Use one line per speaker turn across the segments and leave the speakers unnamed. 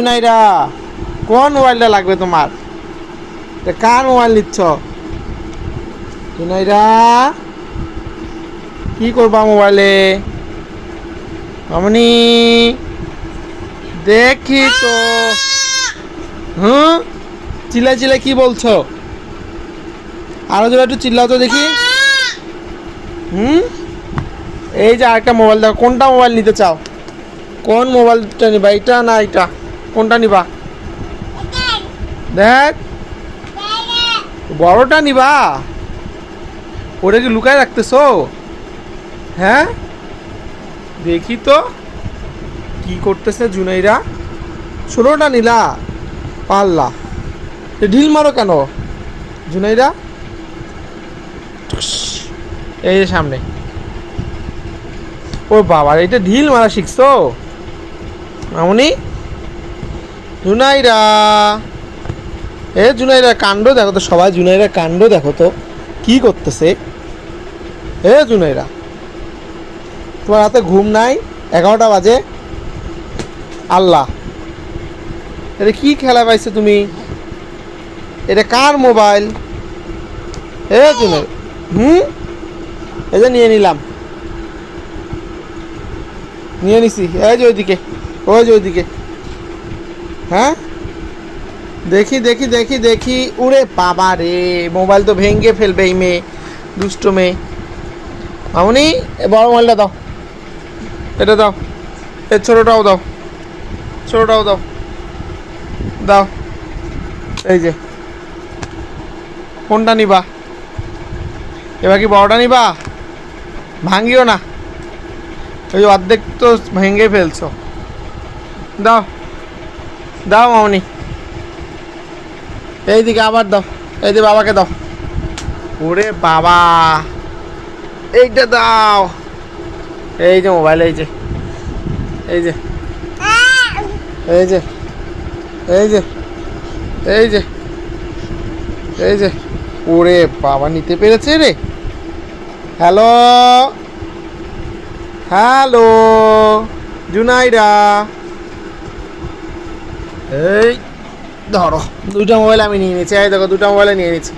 জুনাইরা কোন মোবাইলটা লাগবে তোমার? কার মোবাইল নিচ্ছ? জুনাইরা কি করবা মোবাইলে? মামনি, দেখি তো। হুম? চিল্লা চিল্লা কি বলছো? আরও জোরে একটু চিল্লাও তো দেখি। হুম? এই যে আরেকটা মোবাইল দাও কোনটা মোবাইল নিতে চাও? কোন মোবাইলটা নিবা? এটা না এটা কোনটা নিবা? দেখ। বড়টা নিবা। ওটা কি লুকায় রাখতেছো? হ্যাঁ? দেখি তো। কি করতেছে জুনাইরা ষোলোটা নিলা। পাল্লা ঢিল মারো কেন? জুনাইরা এই যে সামনে। ও বাবা, এটা ঢিল মারা শিখছো? মামনি? জুনাইরা। এ জুনাইরা কাণ্ড দেখো তো, সবাই জুনাইরা কাণ্ড দেখো তো, কি করতেছে? এ জুনাইরা, তোমার হাতে ঘুম নাই, এগারোটা বাজে। আল্লাহ, এটা কি খেলা পাইছো তুমি? এটা কার মোবাইল? এ জুনাই, হুম? যে নিয়ে নিলাম। নিয়ে নিছি, এই যে ওইদিকে, ওই যে ওইদিকে। হ্যাঁ? দেখি দেখি দেখি দেখি। উড়ে বাবা রে, মোবাইল তো ভেঙে ফেলবে এই মেয়ে, দুষ্ট মেয়ে। মামনি, এ বড় মোবাইলটা দাও। এটা দাও। এ ছোটোটাও দাও। ছোটোটাও দাও। দাও। এই যে। কোনটা নিবা? এবার কি বড়টা নিবা? ভাঙিও না। ওই অর্ধেক তো ভেঙে ফেলছো। দাও। দাও মামনি। এইদিকে আবার দাও এই যে বাবাকে দাও। ওরে বাবা এইটা দাও। এই যে মোবাইল এই যে এই যে এই যে এই যে এই যে এই যে। ওরে বাবা নিতে পেরেছে রে। হ্যালো হ্যালো জুনাইরা এই, ধরো দুইটা মোবাইল আমি নিয়ে নিয়েছি। এই দেখো, দুটো মোবাইলে নিয়ে নিয়েছি।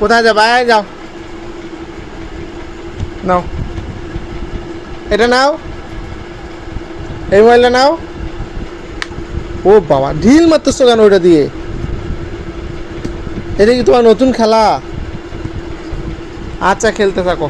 কোথায় যাবা? এই যাও। নাও। এটা নাও। এই মোবাইলটা নাও। ও বাবা, ঢিল মারতেছো কেন ওটা দিয়ে? এটা কি তোমার নতুন খেলা? আচ্ছা খেলতে থাকো।